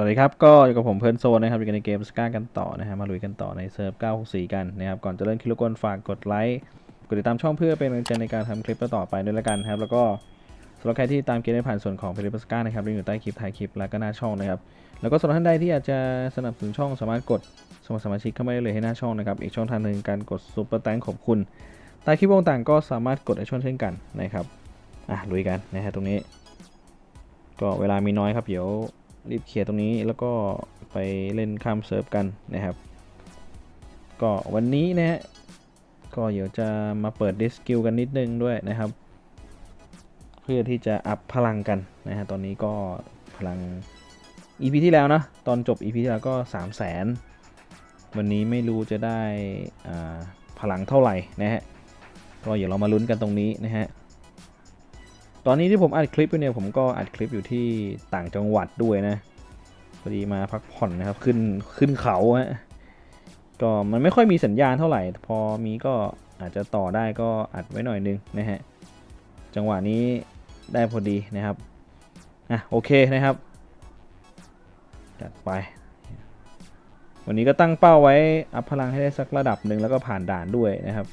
สวัสดีครับ ก็อยู่กับผมเพิร์นโซนนะครับอยู่กันในเกมสก้ากันต่อนะฮะมาลุยกันต่อในเซิร์ฟ 964 กันนะครับก่อนจะเริ่มคลิปรบกวนฝากกดไลค์กดติดตามช่องเพื่อเป็นกำลังใจในการทำคลิปต่อไปด้วยละกันครับแล้วก็สำหรับใครที่ตามเกมได้ผ่านส่วนของเพลิปสก้านะครับลิงก์อยู่ใต้คลิปท้ายคลิปแล้วก็หน้าช่องนะครับแล้วก็สำหรับท่านใดที่อยากจะสนับสนุนช่องสามารถกดสมัครสมาชิกเข้ามาได้เลยให้หน้าช่องนะครับอีกช่องทางหนึ่งการกดซุปเปอร์แตงขอบคุณใต้คลิปวงต่างก็สามารถกดไอช่องเช่นกันนะครับอะลุยกันนะฮะตรงนี้ ก็เวลามีน้อยครับเดี๋ยว รีบเคลียร์ตรงนี้แล้วก็ไปเล่นข้ามเซิร์ฟกันนะครับ ก็วันนี้นะฮะก็เดี๋ยวจะมาเปิดดิสกิลกันนิดนึงด้วยนะครับ เพื่อที่จะอัพพลังกันนะฮะตอนนี้ก็พลัง EP ที่แล้วนะตอนจบ EP ที่แล้วก็ 3 0 0แสนวันนี้ไม่รู้จะได้พลังเท่าไหร่นะฮะก็เดี๋ยวเรามาลุ้นกันตรงนี้นะฮะ ตอนนี้ที่ผมอัดคลิปอยู่เนี่ยผมก็อัดคลิปอยู่ที่ต่างจังหวัดด้วยนะพอดีมาพักผ่อนนะครับขึ้นขึ้นเขาฮะก็มันไม่ค่อยมีสัญญาณเท่าไหร่ พอมีก็อาจจะต่อได้ก็อัดไว้หน่อยนึงนะฮะจังหวะนี้ได้พอดีนะครับอะโอเคนะครับจัดไป วันนี้ก็ตั้งเป้าไว้อัพพลังให้ได้สักระดับหนึ่งแล้วก็ผ่านด่านด้วยนะครับ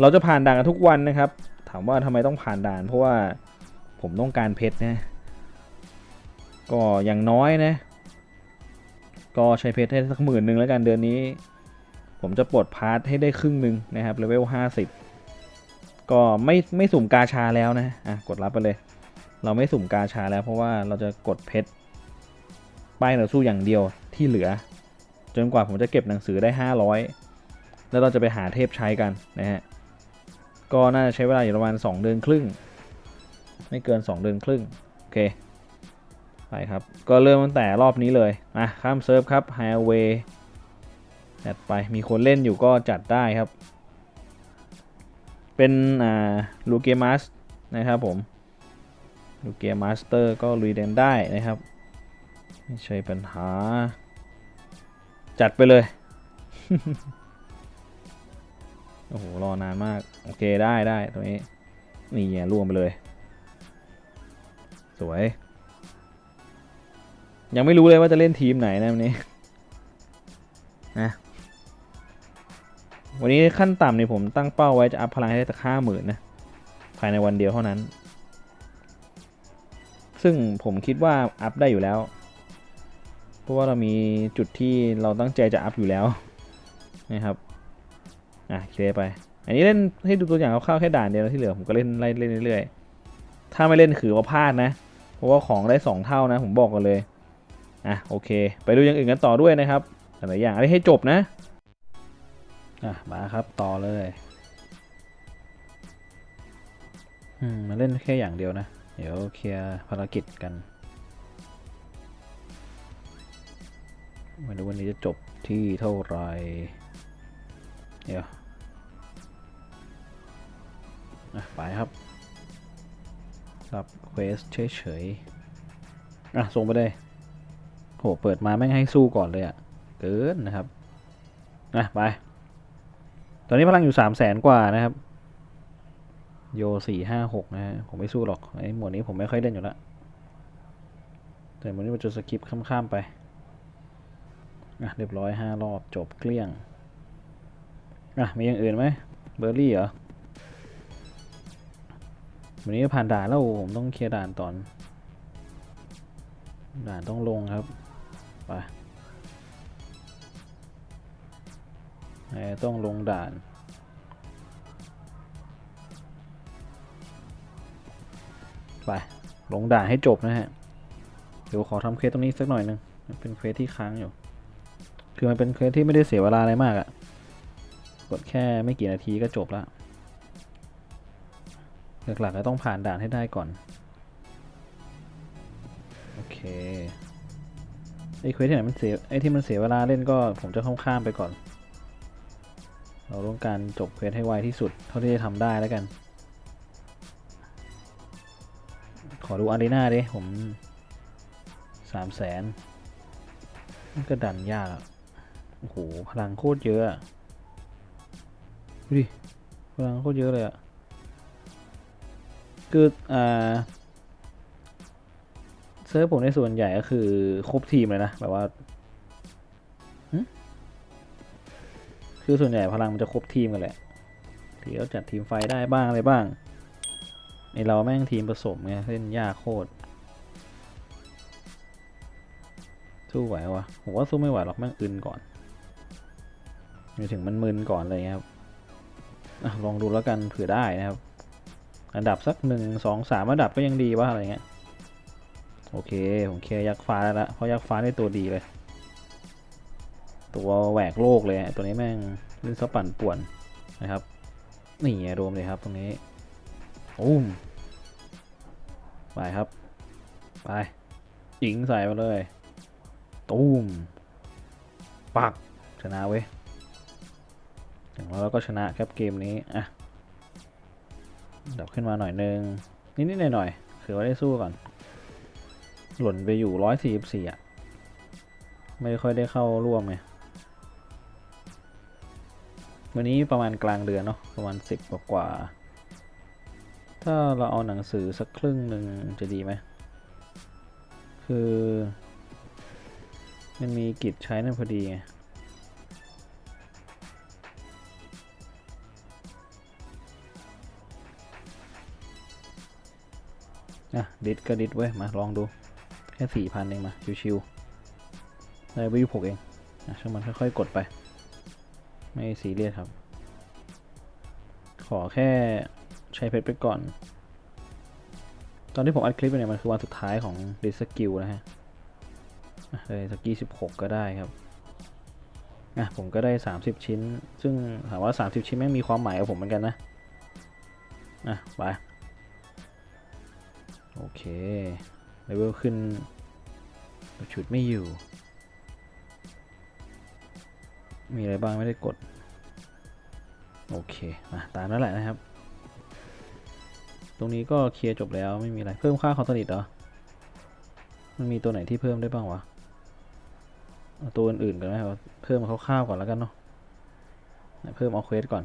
เราจะผ่านด่านกันทุกวันนะครับ ถามว่าทำไมต้องผ่านด่าน เพราะว่า ผมต้องการเพชรนะ ก็อย่างน้อยนะ ก็ใช้เพชรให้สักหมื่นหนึ่งแล้วกันเดือนนี้ ผมจะปลดพาร์ทให้ได้ครึ่งหนึ่งนะครับเลเวล50ก็ไม่ไม่สุ่มกาชาแล้วนะอะกดรับไปเลย เราไม่สุ่มกาชาแล้วเพราะว่าเราจะกดเพชรป้ายต่อสู้อย่างเดียวที่เหลือ จนกว่าผมจะเก็บหนังสือได้ 500 แล้วเราจะไปหาเทพใช้กันนะฮะก็น่าจะใช้เวลาอยู่ประมาณ 2 เดือนครึ่ง ไม่เกิน 2 เดือนครึ่ง โอเค ไปครับ ก็เริ่มตั้งแต่รอบนี้เลย มาข้ามเซิร์ฟครับ Highway จัดไปมีคนเล่นอยู่ก็จัดได้ครับ เป็นอ่าลูเกมัสนะครับผมลูเกมัสเตอร์ก็ลุยเดนได้นะครับ ไม่ใช่ปัญหา จัดไปเลยโอ้โห รอนานมาก โอเค ได้ได้ตรงนี้ นี่ไงล่วงไปเลย สวย ยังไม่รู้เลยว่าจะเล่นทีมไหนนะวันนี้นะวันนี้ขั้นต่ำเนี่ยผมตั้งเป้าไว้จะอัพพลังให้ได้สักห้าหมื่นนะ ภายในวันเดียวเท่านั้น ซึ่งผมคิดว่าอัพได้อยู่แล้ว เพราะว่าเรามีจุดที่เราตั้งใจจะอัพอยู่แล้วนะครับ อะเคลียร์ไป อันนี้เล่นให้ดูตัวอย่างคร่าวๆแค่ด่านเดียวแล้วที่เหลือผมก็เล่นไล่เล่นเรื่อยๆ ถ้าไม่เล่นคือว่าพลาดนะ เพราะว่าของได้ 2 เท่านะ ผมบอกกันเลย อะโอเค ไปดูอย่างอื่นกันต่อด้วยนะครับแต่ละอย่างอันนี้ให้จบนะ อะมาครับต่อเลยอืมมาเล่นแค่อย่างเดียวนะ เดี๋ยวเคลียร์ภารกิจกันมาดูวันนี้จะจบที่เท่าไหร่เดี๋ยวไปครับ รับเควสเฉยๆ อะ ส่งไปเลยโห เปิดมาแม่งให้สู้ก่อนเลยอะ่ะ เกินนะครับ อะ ไป ตอนนี้พลังอยู่สามแสนกว่านะครับ โยสี่ห้าหกนะฮะ ผมไม่สู้หรอก ไอ้หมวดนี้ผมไม่ค่อยเล่นอยู่ล้วแต่หมวดนี้มันจะสกิปข้ามๆไป อะ เรียบร้อยห้ารอบจบเกลี้ยง อะ มีอย่างอื่นไหม เบอร์รี่เหรอ วันนี้ผ่านด่านแล้วผมต้องเคลียร์ด่านตอน ด่านต้องลงครับไปต้องลงด่านไปลงด่านให้จบนะฮะ เดี๋ยวขอทำเควสตรงนี้สักหน่อยหนึงมันเป็นเควสที่ค้างอยู่ คือมันเป็นเควสที่ไม่ได้เสียเวลาอะไรมากอะกดแค่ไม่กี่นาทีก็จบแล้ว หลักๆก็ต้องผ่านด่านให้ได้ก่อน โอเค ไอ้เควสที่ไหนมันเสีย ไอ้ที่มันเสียเวลาเล่นก็ผมจะข้ามๆไปก่อน เราต้องการจบเควสให้ไวที่สุด เท่าที่จะทำได้แล้วกัน ขอดูอารีนาดิ ผมสามแสนมันก็ดันยากโอ้โห พลังโคตรเยอะอะดูดิ พลังโคตรเยอะเลยอะ คืออ่าเซิร์ฟผมในส่วนใหญ่ก็คือครบทีมเลยนะ แบบว่า คือส่วนใหญ่พลังมันจะครบทีมกันแหละที่เราจัดทีมไฟได้บ้างอะไรบ้างในเราแม่งทีมผสมไงเล่นยากโคตรสู้ไหววะผมว่าสู้ไม่ไหวหรอกแม่งอึนก่อนมีถึงมันมึนก่อนเงี้ยครับอลองดูแล้วกันเผื่อได้นะครับ อันดับสักหนึ่งสองสามอันดับก็ยังดีวะอะไรเงี้ยโอเค ผมเคลียร์ยักษ์ฟ้าแล้วละเพราะยักษ์ฟ้าได้ตัวดีเลย ตัวแหวกโลกเลยตัวนี้แม่งเล่นซับปั่นป่วนนะครับนี่ไงโดมเลยครับตรงนี้อุ้มไปครับ ไปยิงใส่ไปเลย ตูมปักชนะเว้ยอย่างน้อยเราก็ชนะครับเกมนี้อะ ดับขึ้นมาหน่อยนึง นิดๆหน่อยๆคือว่าได้สู้ก่อน หล่นไปอยู่ร้อยสี่สิบสี่อะ ไม่ค่อยได้เข้าร่วมไงวันนี้ประมาณกลางเดือนเนาะประมาณสิบกว่าๆถ้าเราเอาหนังสือสักครึ่งหนึ่งจะดีไหม คือ มันมีกิจใช้นั่นพอดีไง อะดิดก็ดิดเว้มาลองดูแค่สี่พันเองมาชิวๆได้วิวหกเองอะช่างมันค่อยๆกดไป ไม่ซีเรียสครับ ขอแค่ใช้เพชรไปก่อน ตอนที่ผมอัดคลิปไปเนี่ยมันคือวันสุดท้ายของดิสกิลนะฮะเลยสกี้สิบหกก็ได้ครับอะผมก็ได้ 30 ชิ้น ซึ่งถามว่า 30 ชิ้นแม่งมีความหมายกับผมเหมือนกันนะ อะ ไป โอเคเลเวลขึ้นชุดไม่อยู่ มีอะไรบ้างไม่ได้กด โอเคมาตามนั้นแหละนะครับ ตรงนี้ก็เคลียร์จบแล้วไม่มีอะไร เพิ่มค่าคอร์สนิทเหรอ มันมีตัวไหนที่เพิ่มได้บ้างวะตัวอื่นๆกันไหมเอาเพิ่มคร่าวๆก่อนแล้วกันเนาะเพิ่มเอาเควสก่อน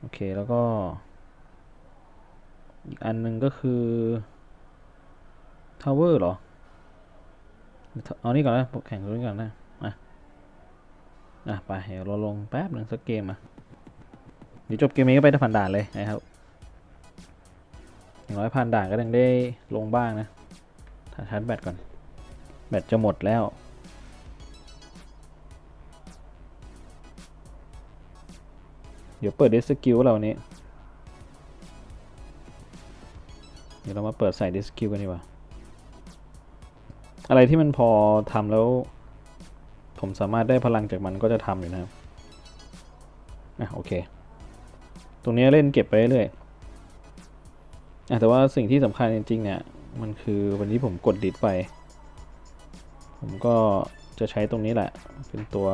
โอเคแล้วก็ อีกอันหนึ่งก็คือทาวเวอร์เหรอ เอานี่ก่อนนะแข่งตัวนี้ก่อนนะมาอะไปเดี๋ยวเราลงแป๊บหนึ่งสักเกมอะเดี๋ยวจบเกมนี้ก็ไปผ่านด่านเลยนะครับอย่างน้อยผ่านด่านก็ยังได้ลงบ้างนะถ้าชาร์จแบตก่อน แบตจะหมดแล้วเดี๋ยวเปิดดิสกิลเรานี้ ดี๋ยวเรามาเปิดใส่ ดิสกิลกันดีกว่า อะไรที่มันพอทำแล้ว ผมสามารถได้พลังจากมันก็จะทำอยู่นะครับอะโอเค ตรงนี้เล่นเก็บไปเรื่อยอะแต่ว่าสิ่งที่สำคัญจริงๆเนี่ย มันคือวันนี้ผมกดดิดไป ผมก็จะใช้ตรงนี้แหละ เป็นตัว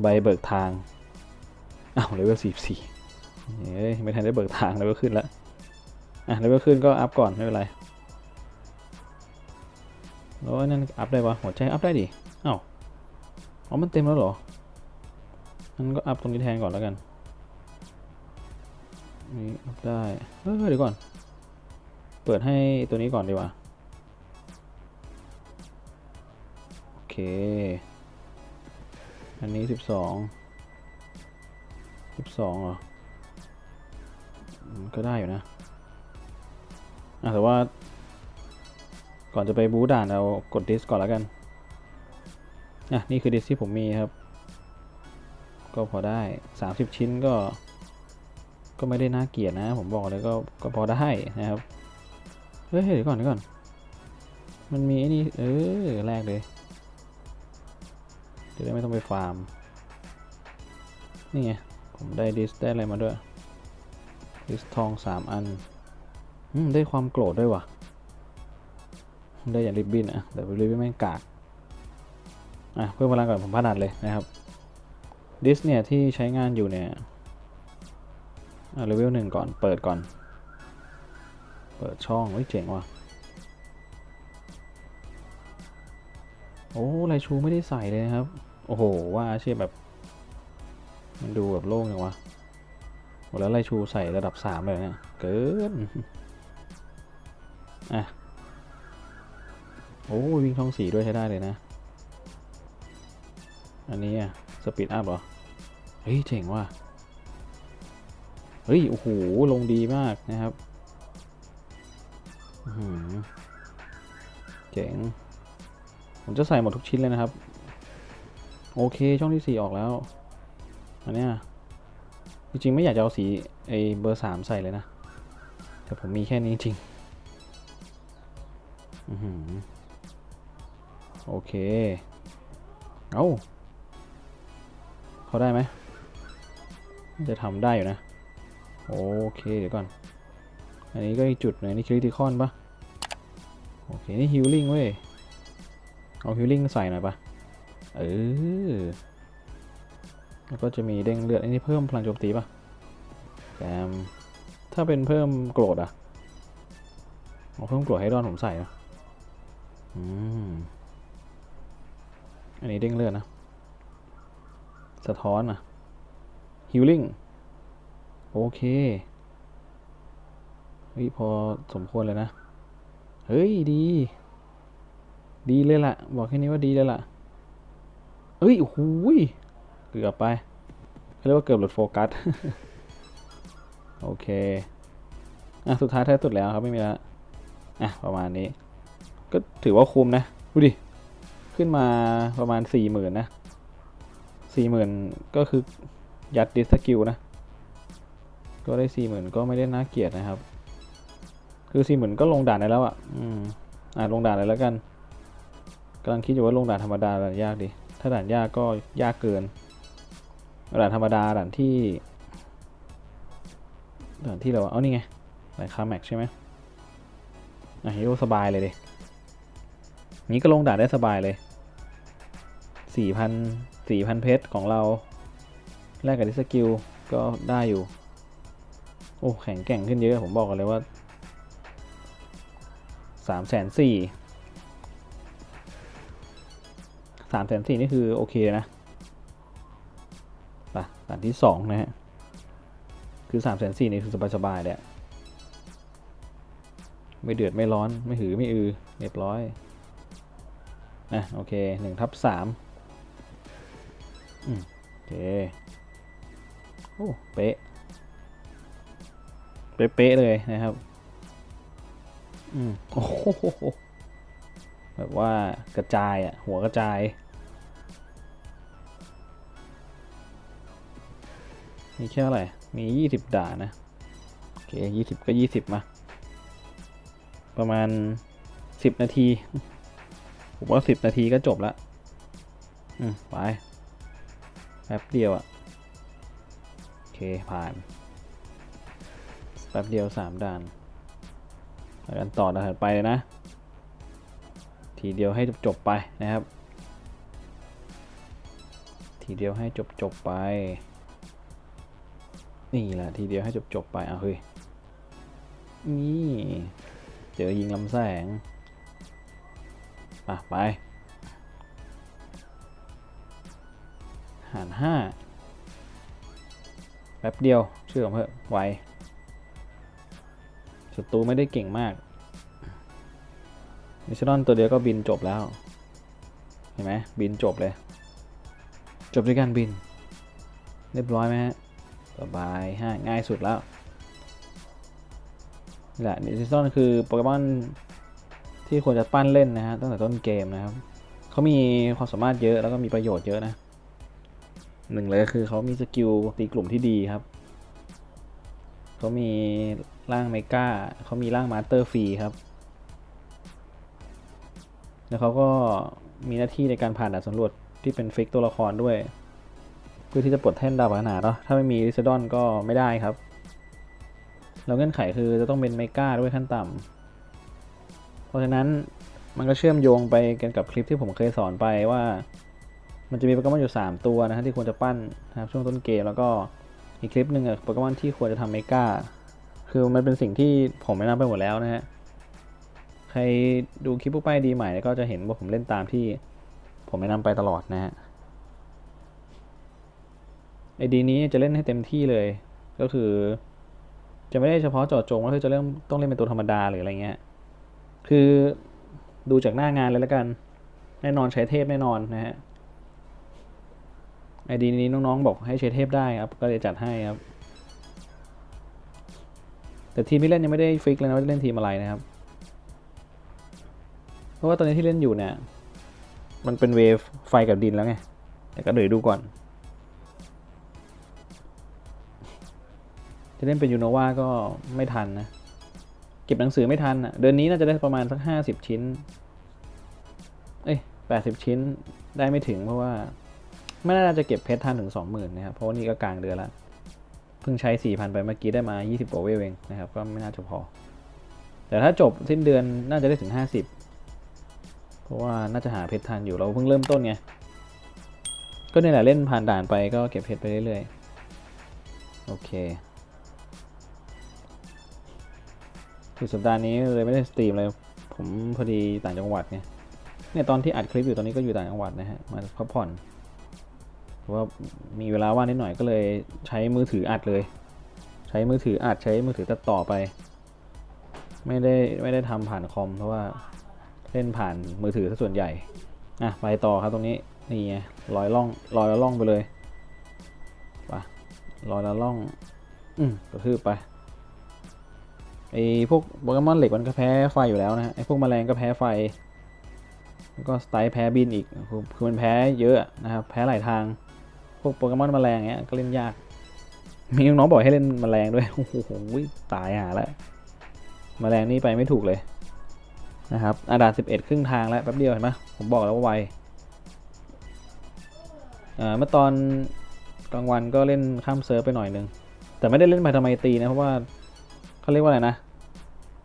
ใบเบิกทางอ้าวเลเวลสี่สี่เฮ้ยไม่ทันได้เบิกทางเลเวลขึ้นแล้ว อะเลเวลขึ้นก็อัพก่อนไม่เป็นไรแล้วนั่นอัพได้ปะหัวใจอัพได้ดิอ้าวอ๋อมันเต็มแล้วเหรองั้นก็อัพตรงนี้แทนก่อนแล้วกันนี่อัพได้เฮ้ยเดี๋ยวก่อน เปิดให้ตัวนี้ก่อนดีกว่าโอเค อันนี้สิบสองสิบสองเหรอก็ได้อยู่นะ อะแต่ว่าก่อนจะไปบูด่านเรากดดิสก่อนแล้วกัน อะ นี่คือดิสที่ผมมีครับ ก็พอได้ 30 ชิ้นก็ ก็ไม่ได้น่าเกลียดนะ ผมบอกเลยก็ก็พอได้นะครับ เฮ้ยเดี๋ยวก่อนเดี๋ยวก่อน มันมีไอ้นี่เออแรกเลยจะได้ไม่ต้องไปฟาร์ม นี่ไง ผมได้ดิสได้อะไรมาด้วยดิสทองสามอัน ได้ความโกรธด้วยว่ะ ได้อย่างริบบินอะแต่ริบบินไม่งกากอะเพิ่มพลังก่อนผมพนัดเลยนะครับดิสเนี่ยที่ใช้งานอยู่เนี่ยอะเลเวลหนึ่งก่อนเปิดก่อน เปิดช่องเฮ้ยเจ๋งว่ะโอ้ไรชูไม่ได้ใส่เลยครับ โอ้โห ว่าอาชีพแบบ มันดูแบบโล่งจังวะแล้วไรชูใส่ระดับสามเลยเนี่ยเกิน อะ โอ้ยวิ่งช่องสีด้วยใช้ได้เลยนะ อันนี้อะ สปีดอัพเหรอ เฮ้ย เจ๋งว่ะ เฮ้ย โอ้โห ลงดีมากนะครับอื้อหือเจ๋ง ผมจะใส่หมดทุกชิ้นเลยนะครับ โอเค ช่องที่สี่ออกแล้ว อันเนี้ยจริงๆ ไม่อยากจะเอาสีไอเบอร์สามใส่เลยนะ แต่ผมมีแค่นี้จริง โอเค เอา้าเขาได้ไหม จะทำได้อยู่นะ โอเค เดี๋ยวก่อน อันนี้ก็อีกจุดหนึ่งนี่คริติคอนปะโอเค นี่ฮิลลิ่งเว้ย เอาฮิลลิ่งใส่หน่อยปะเออ แล้วก็จะมีเด้งเลือด อันนี้เพิ่มพลังโจมตีปะแอมถ้าเป็นเพิ่มโกรธอะเอาเพิ่มโกรธให้ดอนผมใส่นะ อันนี้เด้งเลือดนะ สะท้อนอะฮิลลิ่ง โอเคเฮ้ยพอสมควรเลยนะ เฮ้ย ดี ดีเลยล่ะ บอกแค่นี้ว่าดีเลยล่ะเอ้ยโอ้ยเกือบไปเขาเรียกว่าเกือบหลุดโฟกัส โอเค อะ สุดท้ายท้ายสุดแล้วครับ ไม่มีแล้วอะ ประมาณนี้ ก็ถือว่าคุ้มนะ ดูดิ ขึ้นมาประมาณสี่หมื่นนะสี่หมื่นก็คือยัดดิสกิลนะ ก็ได้สี่หมื่นก็ไม่ได้น่าเกลียดนะครับ คือสี่หมื่นก็ลงด่านได้แล้วอะ อืม อะลงด่านเลยแล้วกันกำลังคิดอยู่ว่าลงด่านธรรมดาด่านยากดิ ถ้าด่านยากก็ยากเกิน ด่านธรรมดาด่านที่ด่านที่เราเอานี่ไงด่านคาแม็กใช่ไหมอะฮีโร่สบายเลยดิ นี้ก็ลงด่าได้สบายเลยสี่พันสี่พันเพชรของเรา แลกกับดิสกิลก็ได้อยู่ โอ้ แข็งแกร่งขึ้นเยอะ ผมบอกกันเลยว่าสามแสนสี่สามแสนสี่นี่คือโอเคเลยนะไปด่านที่สองนะฮะ คือสามแสนสี่นี่คือสบายๆเลยอะไม่เดือดไม่ร้อนไม่หือไม่อือเรียบร้อย อะโอเคหนึ่งทับสามโอเคโอ้เป๊ะเป๊ะเลยนะครับอืมโอ้โหแบบว่ากระจายอะหัวกระจาย มีแค่อะไรมียี่สิบด่านนะโอเคยี่สิบก็ยี่สิบมา ประมาณสิบนาที ผมว่าสิบนาทีก็จบละอืมไปแป๊บเดียวอะ่ะโอเค ผ่าน แป๊บเดียวสามด่านไปกันต่อด่านถัดไปเลยนะ ทีเดียวให้จบๆไปนะครับ ทีเดียวให้จบๆไป นี่แหละทีเดียวให้จบๆไปอะเฮ้ย นี่ เจอยิงลำแสง อะไป หารห้าแป๊บเดียวเชื่อผมเถอะไวศัตรูไม่ได้เก่งมากมิชลอนตัวเดียวก็บินจบแล้ว เห็นไหมบินจบเลย จบด้วยการบิน เรียบร้อยไหมฮะสบายฮะง่ายสุดแล้วนี่แหละนิซิซอนคือโปเกมอน ที่ควรจะปั้นเล่นนะฮะตั้งแต่ต้นเกมนะครับเขามีความสามารถเยอะแล้วก็มีประโยชน์เยอะนะหนึ่งเลยก็คือเขามีสกิลตีกลุ่มที่ดีครับเขามีร่างเมกาเขามีร่างมาสเตอร์ฟรีครับ แล้วเขาก็มีหน้าที่ในการผ่านด่านสำรวจที่เป็นฟิกตัวละครด้วย เพื่อที่จะปลดแท่นดาวพัฒนาเนาะถ้าไม่มีริซดอนก็ไม่ได้ครับ แล้วเงื่อนไขคือจะต้องเป็นเมกาด้วยขั้นต่ำ ราะฉะนั้นมันก็เชื่อมโยงไปกันกับคลิปที่ผมเคยสอนไปว่า มันจะมีโปเกมอนอยู่ 3 ตัวนะฮะที่ควรจะปั้นนะครับช่วงต้นเกมแล้วก็อีกคลิปหนึ่งอะโปเกมอนที่ควรจะทำเมกาคือมันเป็นสิ่งที่ผมแนะนำไปหมดแล้วนะฮะใครดูคลิปปุ๊บไปดีใหม่ก็จะเห็นว่าผมเล่นตามที่ผมแนะนำไปตลอดนะฮะไอดีนี้จะเล่นให้เต็มที่เลย ก็คือ จะไม่ได้เฉพาะเจาะจงว่าเฮ้ยจะเริ่มต้องเล่นเป็นตัวธรรมดาหรืออะไรเงี้ย คือดูจากหน้างานเลยแล้วกัน แน่นอนใช้เทพแน่นอนนะฮะไอดีนี้น้องๆบอกให้ใช้เทพได้ครับ ก็เลยจัดให้ครับ แต่ทีมที่เล่นยังไม่ได้ฟิกเลยนะว่าจะเล่นทีมอะไรนะครับ เพราะว่าตอนนี้ที่เล่นอยู่เนี่ย มันเป็นเวฟไฟกับดินแล้วไง แต่ก็เดี๋ยวดูก่อน จะเล่นเป็นยูโนวาก็ไม่ทันนะ เก็บหนังสือไม่ทันอะ เดือนนี้น่าจะได้ประมาณสักห้าสิบชิ้น เอ้ยแปดสิบชิ้นได้ไม่ถึงเพราะว่า ไม่น่าจะเก็บเพชรทันถึงสองหมื่นนะครับ เพราะว่านี่ก็กลางเดือนล้วเพิ่งใช้สี่พันไปเมื่อกี้ได้มายี่สิบกว่าเวลเองนะครับ ก็ไม่น่าจะพอ แต่ถ้าจบสิ้นเดือนน่าจะได้ถึงห้าสิบเพราะว่าน่าจะหาเพชรทันอยู่เราเพิ่งเริ่มต้นไง ก็นี่แหละเล่นผ่านด่านไปก็เก็บเพชรไปเรื่อยๆ โอเค สุดสัปดาห์นี้เลยไม่ได้สตรีมเลย ผมพอดีต่างจังหวัดไงเนี่ยตอนที่อัดคลิปอยู่ตอนนี้ก็อยู่ต่างจังหวัดนะฮะมาพักผ่อนเพราะว่ามีเวลาว่างนิดหน่อยก็เลยใช้มือถืออัดเลย ใช้มือถืออัดใช้มือถือตัดต่อไป ไม่ได้ไม่ได้ทำผ่านคอม เพราะว่าเล่นผ่านมือถือซะส่วนใหญ่อะไปต่อครับตรงนี้นี่ไงลอยล่องลอยละล่องไปเลยไปลอยละล่อง อืมกระทืบไป ไอพวกโปเกมอนเหล็กมันก็แพ้ไฟอยู่แล้วนะฮะไอพวกแมลงก็แพ้ไฟ แล้วก็สไตล์แพ้บินอีก คือมันแพ้เยอะนะครับ แพ้หลายทาง พวกโปเกมอนแมลงเงี้ยก็เล่นยาก มีน้องๆบอกให้เล่นแมลงด้วย โอ้โห ตายหาแล้วแมลงนี่ไปไม่ถูกเลยนะครับอาดา11ครึ่งทางแล้วแป๊บเดียวเห็นไหมผมบอกแล้วว่าไวเมื่อตอนกลางวันก็เล่นข้ามเซิร์ฟไปหน่อยนึง แต่ไม่ได้เล่นไปทำไมตีนะ เพราะว่าเขาเรียกว่าอะไรนะ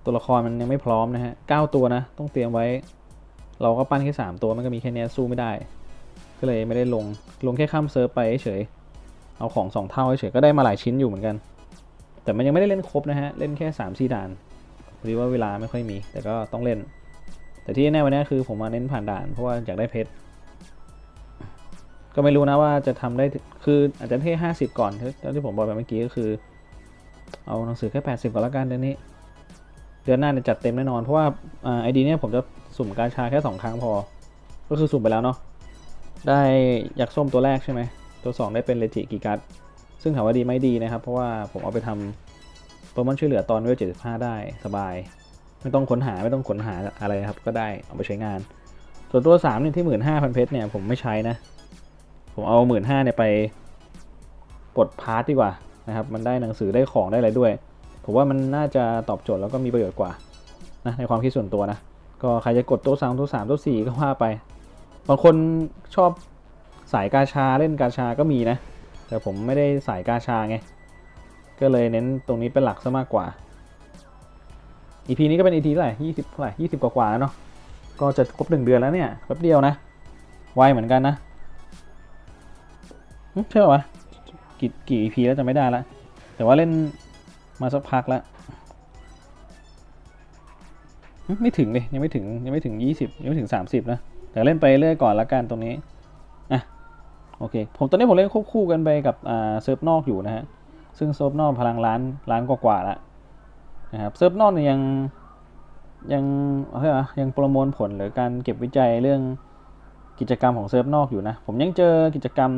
ตัวละครมันยังไม่พร้อมนะฮะเก้าตัวนะ ต้องเตรียมไว้ เราก็ปั้นแค่สามตัวมันก็มีแค่นี้สู้ไม่ได้ ก็เลยไม่ได้ลงลงแค่ข้ามเซิร์ฟไปเฉยเอาของสองเท่าเฉยก็ได้มาหลายชิ้นอยู่เหมือนกัน แต่มันยังไม่ได้เล่นครบนะฮะเล่นแค่สามสี่ด่านพอดีว่าเวลาไม่ค่อยมี แต่ก็ต้องเล่น แต่ที่แน่วันนี้คือผมมาเน้นผ่านด่านเพราะว่าอยากได้เพชรก็ไม่รู้นะว่าจะทำได้คืออาจจะแค่ห้าสิบก่อนที่ที่ผมบอกไปเมื่อกี้ก็คือ เอาหนังสือแค่แปดสิบก่อนละกันเดือนนี้ ดือนหน้าเนี่ยจัดเต็มแน่นอน เพราะว่าไอดีเนี่ยผมจะสุ่มกาชาแค่สองครั้งพอ ก็คือสุ่มไปแล้วเนาะ ได้ยักษ์ส้มตัวแรกใช่ไหม ตัวสองได้เป็นเลจิกิกัสซึ่งถามว่าดีไม่ดีนะครับ เพราะว่าผมเอาไปทำโปรโมชั่นช่วยเหลือตอนเวลเจ็ดสิบห้าได้สบาย ไม่ต้องค้นหาไม่ต้องค้นหาอะไรครับ ก็ได้เอาไปใช้งาน ส่วนตัวสามเนี่ยที่หมื่นห้าพันเพชรเนี่ยผมไม่ใช้นะ ผมเอาหมื่นห้าเนี่ยไปกดพาร์ทดีกว่านะครับ มันได้หนังสือได้ของได้อะไรด้วย ผมว่ามันน่าจะตอบโจทย์แล้วก็มีประโยชน์กว่านะในความคิดส่วนตัวนะ ก็ใครจะกดตัวสามตัวสามตัวสี่ก็ว่าไป บางคนชอบสายกาชาเล่นกาชาก็มีนะ แต่ผมไม่ได้สายกาชาไง ก็เลยเน้นตรงนี้เป็นหลักซะมากกว่า EP นี้ก็เป็น EP เท่าไหร่ยี่สิบเท่าไหร่ยี่สิบกว่าๆเนาะ ก็จะครบหนึ่งเดือนแล้วเนี่ยแป๊บเดียวนะ ไวเหมือนกันนะหึใช่ป่าวะกี่กี่ EP แล้วจะไม่ได้ละ แต่ว่าเล่น มาสักพักแล้วไม่ถึงเลยยังไม่ถึงยังไม่ถึงยี่สิบยังไม่ถึงสามสิบนะแต่เล่นไปเรื่อยก่อนละกันตรงนี้อะโอเค ผมตอนนี้ผมเล่นควบคู่กันไปกับอ่าเซิร์ฟนอกอยู่นะฮะซึ่งเซิร์ฟนอกพลังล้านล้านกว่าๆแล้วนะครับเซิร์ฟนอกเนี่ยยังยังอะไรวะยังประมวลผลหรือการเก็บวิจัยเรื่องกิจกรรมของเซิร์ฟนอกอยู่นะ ผมยังเจอกิจกรรม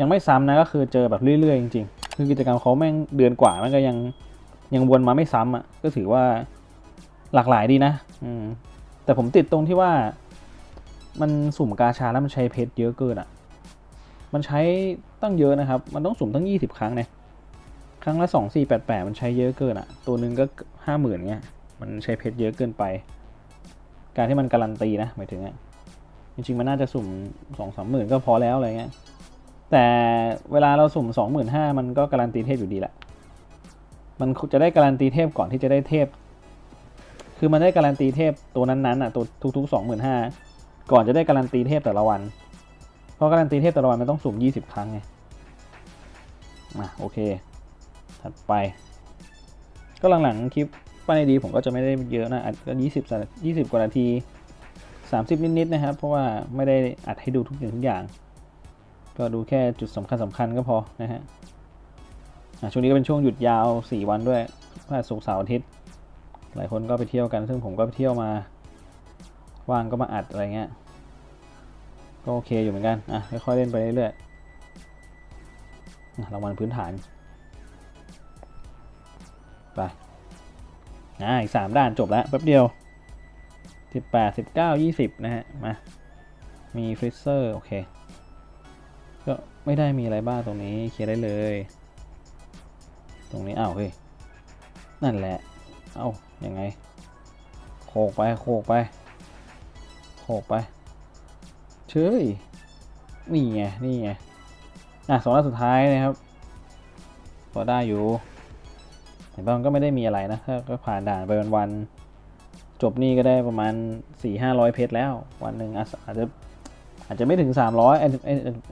ยังไม่ซ้ำนะก็คือเจอแบบเรื่อยๆจริงๆคือกิจกรรมเขาแม่งเดือนกว่ามันก็ยังยังวนมาไม่ซ้ำอะก็ถือว่าหลากหลายดีนะ อืมแต่ผมติดตรงที่ว่า มันสุ่มกาชาแล้วมันใช้เพชรเยอะเกินอะ มันใช้ตั้งเยอะนะครับ มันต้องสุ่มตั้งยี่สิบครั้งเนี่ยครั้งละสองสี่แปดแปดมันใช้เยอะเกินอะ ตัวหนึ่งก็ห้าหมื่นเงี้ย มันใช้เพชรเยอะเกินไป การที่มันการันตีนะหมายถึงอะจริงๆมันน่าจะสุ่มสองสามหมื่นก็พอแล้วอะไรเงี้ย แต่เวลาเราสุ่มสองหมื่นห้ามันก็การันตีเทพอยู่ดีแหละ มันจะได้การันตีเทพก่อนที่จะได้เทพ คือมันได้การันตีเทพตัวนั้นๆอะตัวทุกๆสองหมื่นห้าก่อนจะได้การันตีเทพแต่ละวัน เพราะการันตีเทพแต่ละวันมันต้องสุ่ม 20 ครั้งไงอะโอเค ถัดไป ก็หลังๆคลิปป้ายดีผมก็จะไม่ได้เยอะนะอัดก็20 20 กว่านาที 30 นิดๆนะครับ เพราะว่าไม่ได้อัดให้ดูทุกอย่างทุกอย่าง ก็ดูแค่จุดสำคัญสำคัญก็พอนะฮะช่วงนี้ก็เป็นช่วงหยุดยาว 4 วันด้วยพฤหัสศุกร์เสาร์อาทิตย์ หลายคนก็ไปเที่ยวกัน ซึ่งผมก็ไปเที่ยวมา ว่างก็มาอัดอะไรเงี้ย ก็โอเคอยู่เหมือนกัน อะ ค่อยๆเล่นไปเรื่อยๆรางวัลพื้นฐาน ไปอ่าอีกสามด้านจบแล้วแป๊บเดียวสิบแปดสิบเก้ายี่สิบนะฮะ มา มีฟรีเซอร์ โอเค ก็ไม่ได้มีอะไรบ้างตรงนี้เคลียร์ได้เลย ตรงนี้อ้าวเฮ้ยนั่นแหละ เอ้ายังไงโขกไปโขกไปโขกไปเชยนี่ไงนี่ไงอะสองด้าสุดท้ายนะครับพอได้อยู่เห็นป่ะมันก็ไม่ได้มีอะไรนะก็ผ่านด่านไปวันๆจบนี่ก็ได้ประมาณ4ี่ห้าร้อยเพชรแล้ว วันหนึ่งอาจจะ อาจจะไม่ถึง 300อาจจะ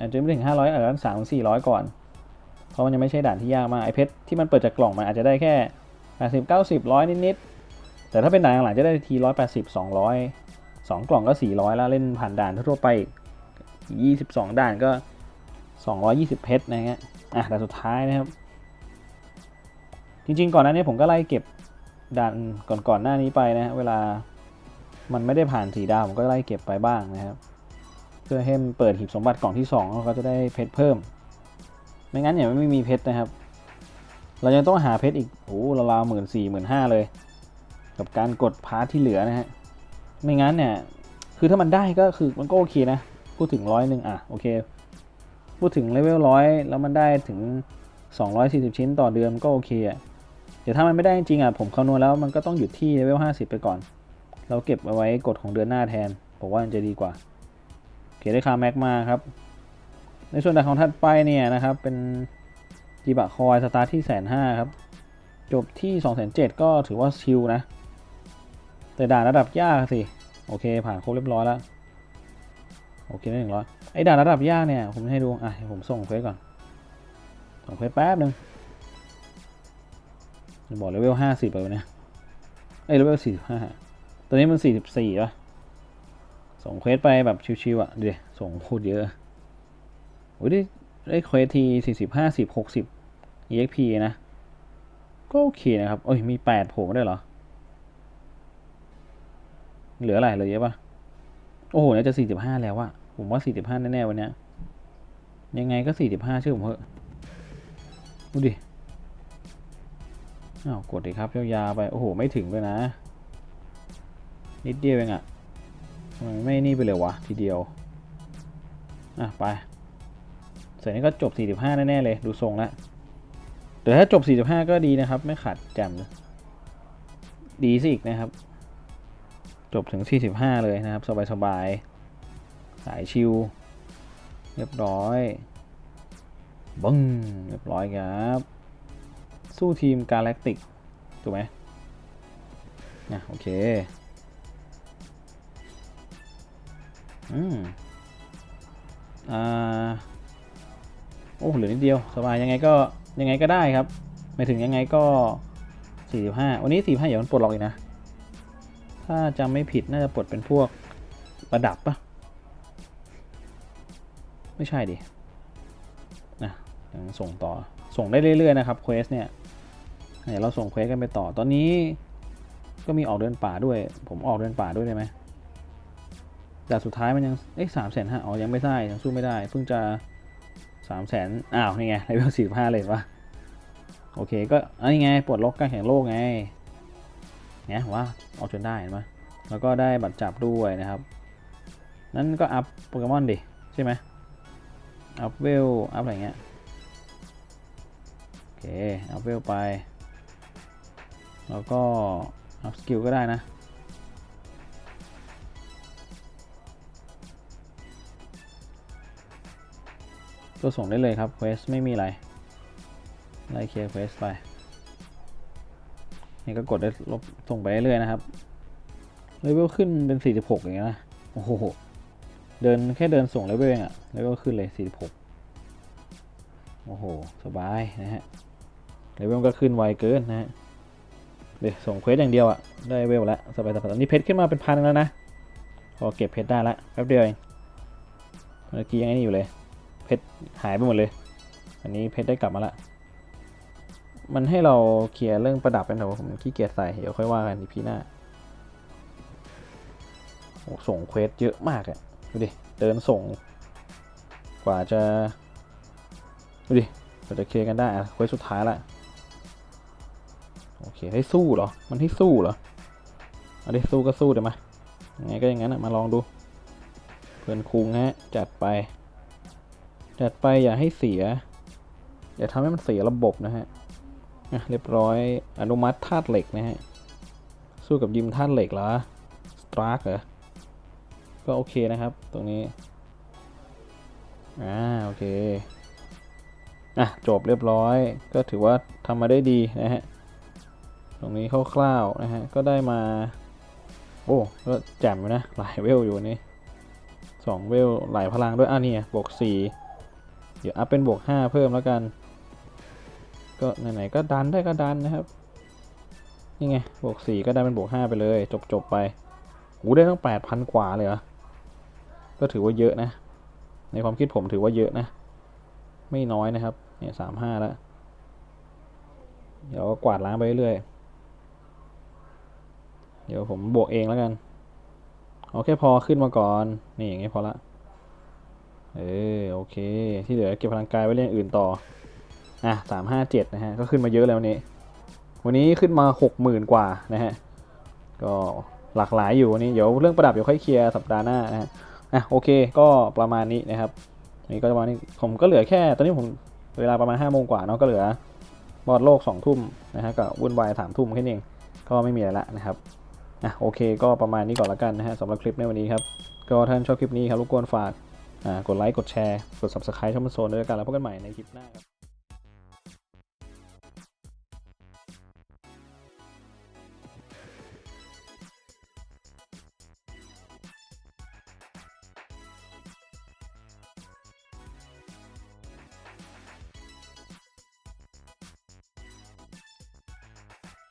อาจจะไม่ถึง 500อาจจะสามสี่ร้อยก่อน เพราะมันยังไม่ใช่ด่านที่ยากมากไอเพชรที่มันเปิดจากกล่องมันอาจจะได้แค่80 90ร้อยนิดๆแต่ถ้าเป็นด่านหลังจะได้ทีร้อยแปดสิบสองร้อยสองกล่องก็ 400 แล้วเล่นผ่านด่านทั่วไปอีก22 ด่านก็ 220 เพชรนะฮะอะแต่สุดท้ายนะครับ จริงๆ ก่อนหน้านี้ผมก็ไล่เก็บด่านก่อนๆหน้านี้ไปนะฮะเวลามันไม่ได้ผ่านสีดาวผมก็ไล่เก็บไปบ้างนะครับ เพื่อให้มันเปิดหีบสมบัติกล่องที่2แล้วก็จะได้เพชรเพิ่ม ไม่งั้นเนี่ยไม่มีเพชรนะครับ เรายังต้องหาเพชรอีกโอ้ราวๆหมื่นสี่หมื่นห้าเลย กับการกดพาร์ทที่เหลือนะฮะ ไม่งั้นเนี่ย คือถ้ามันได้ก็คือมันก็โอเคนะ พูดถึงร้อยหนึ่งอะโอเค พูดถึงเลเวลร้อยแล้วมันได้ถึง 240 ชิ้นต่อเดือนก็โอเคอะเดี๋ยวถ้ามันไม่ได้จริงอะผมคำนวณแล้วมันก็ต้องหยุดที่เลเวล50 ไปก่อน เราเก็บเอาไว้กดของเดือนหน้าแทนผมว่ามันจะดีกว่า โอเคได้คาแม็กมาครับ ในส่วนด่านของถัดไปเนี่ยนะครับ เป็นจีบะคอยสตาร์ทที่แสนห้าครับ จบที่2 0 0 0ก็ถือว่าชิลนะ แต่ด่านระดับยากสิ โอเค ผ่านครบเรียบร้อยแล้ว โอเคได้หนึ่งร้อยไอ้ด่านระดับยากเนี่ย ผมให้ดู อะผมส่งเควสก่อน ส่งเควสแป๊บหนึ่งบอกเลเวลห้าสิบไปเนี่ยไอ้เลเวลสี่สิบห้าตอนนี้มันสี่สิบสี่ป่ะ ส่งเควสไปแบบชิวๆอะเดี๋ยส่งโคตรเยอะโอ้ยได้ได้เควสทีสี่สิบห้าสิบหกสิบ exp นะ ก็โอเคนะครับ โอ้ย มีแปดโผล่มาได้วยเหรอ เหลืออะไรเหลือเยอะปะโอ้โหน่าจะสี่สิบห้าแล้วอะผมว่าสี่สิบห้าแน่ๆวันเนี้ยยังไงก็สี่สิบห้าชื่อผมเหอะดูดิอ้าวกดดิครับยาวๆไป โอ้โห ไม่ถึงด้วยนะ นิดเดียวเองอะ ไม่นี่ไปเลยวะทีเดียว อะ ไป เสร็จนี้ก็จบ 45 แน่ ๆ เลย ดูทรงแล้วแต่ถ้าจบ 45 ก็ดีนะครับ ไม่ขาดแจมดีสิอีกนะครับ จบถึง 45 เลยนะครับ สบาย ๆ สายชิว เรียบร้อยบึ้งเรียบร้อยครับ สู้ทีมกาแล็กติก ถูกไหมนะโอเค อืมอ่าโอ้เหลือนิดเดียวสบายยังไงก็ยังไงก็ได้ครับไม่ถึงยังไงก็ 45 วันนี้ 45อย่ามันปลดล็อกอีกนะ ถ้าจำไม่ผิดน่าจะปลดเป็นพวกประดับปะไม่ใช่ดินะยังส่งต่อส่งได้เรื่อยๆนะครับเควสเนี่ยเดี๋ยวเราส่งเควสกันไปต่อตอนนี้ก็มีออกเดินป่าด้วย ผมออกเดินป่าด้วยได้ไหม แต่สุดท้ายมันยัง เอ้ยสามแสนห้าอ๋อ ยังไม่ได้ ยังสู้ไม่ได้ เพิ่งจะสามแสนอ้าว นี่ไงเลเวลสี่สิบห้าเลยวะโอเค ก็อันนี้ไง ปลดล็อกการแข่งโลกไง เนี่ยว่าออกจนได้เห็นไหมแล้วก็ได้บัตรจับด้วยนะครับ นั่นก็อัพโปเกมอนดิ ใช่ไหมอัพเวล อัพอะไรเงี้ย โอเค อัพเวลไป แล้วก็อัพสกิลก็ได้นะ ก็ส่งได้เลยครับเควสไม่มีอะไรไล่เคลียร์เควสไปนี่ก็กดได้ลบส่งไปเรื่อยๆนะครับเลเวลขึ้นเป็น 46 อย่างเงี้ยนะ โอ้โห เดินแค่เดินส่งเลเวลเองอะเลเวลขึ้นเลย 46 โอ้โห สบายนะฮะ เลเวลก็ขึ้นไวเกินนะฮะ เดี๋ยวส่งเควสอย่างเดียวอะได้เวลแล้วสบายๆตอนนี้เพชรขึ้นมาเป็นพันแล้วนะ พอเก็บเพชรได้ละแป๊บเดียวเอง เมื่อกี้ยังไงนี่อยู่เลย เพชรหายไปหมดเลย อันนี้เพชรได้กลับมาละ มันให้เราเคลียร์เรื่องประดับเป็นแต่ว่าผมขี้เกียจใส่เดี๋ยวค่อยว่ากันอีพีหน้าส่งเควสเยอะมากอะดูดิ เดินส่ง กว่าจะดูดิกว่าจะเคลียร์กันได้อะเควสสุดท้ายละโอเค ให้สู้เหรอ มันให้สู้เหรอเอาดิสู้ก็สู้เดี๋ยวมายังไงก็อย่างนั้นอะมาลองดู เพื่อนคุงฮะ จัดไป จัดไปอย่าให้เสีย อย่าทำให้มันเสียระบบนะฮะเรียบร้อยอนุมัติธาตุเหล็กนะฮะ สู้กับยิมธาตุเหล็กเหรอสตาร์กเหรอ ก็โอเคนะครับ ตรงนี้ อ่า โอเค อะ จบเรียบร้อย ก็ถือว่าทำมาได้ดีนะฮะ ตรงนี้คร่าวๆนะฮะ ก็ได้มา โอ้ก็แจ่มอยู่นะ หลายเวลอยู่นี่สองเวลหลายพลังด้วย อะนี่บวกสี่ เดี๋ยวอัพเป็นบวกห้าเพิ่มแล้วกัน ก็ไหนๆก็ดันได้ก็ดันนะครับ นี่ไงบวกสี่ก็ได้เป็นบวกห้าไปเลย จบๆไปหูได้ตั้งแปดพันกว่าเลยเหรอ ก็ถือว่าเยอะนะ ในความคิดผมถือว่าเยอะนะ ไม่น้อยนะครับ เนี่ยสามห้าแล้ว เดี๋ยวก็กวาดล้างไปเรื่อยเดี๋ยวผมบวกเองแล้วกันเอาแค่พอขึ้นมาก่อน นี่อย่างงี้พอละ เออโอเค ที่เหลือเก็บพลังกายไว้เรื่องอื่นต่อ อะสามห้าเจ็ดนะฮะ ก็ขึ้นมาเยอะแล้วนี้วันนี้ขึ้นมาหกหมื่นกว่านะฮะ ก็หลากหลายอยู่วันนี้ เดี๋ยวเรื่องประดับเดี๋ยวค่อยเคลียร์สัปดาห์หน้านะฮะ อะโอเค ก็ประมาณนี้นะครับ นี่ก็ประมาณนี้ ผมก็เหลือแค่ ตอนนี้ผมเวลาประมาณ5้าโมงกว่าเนาะ ก็เหลือบอดโลก2องทุ่มนะฮะกับวุ่นวายสามทุ่มแค่นี้เอง ก็ไม่มีอะไรละนะครับอะโอเคก็ประมาณนี้ก่อนละกันนะฮะสำหรับคลิปในวันนี้ครับ ก็ท่านชอบคลิปนี้ครับรบกวนฝาก กดไลค์กดแชร์ กด subscribe ช่องมันโซนด้วยกันแล้วพบกันใหม่ในคลิปหน้าครับ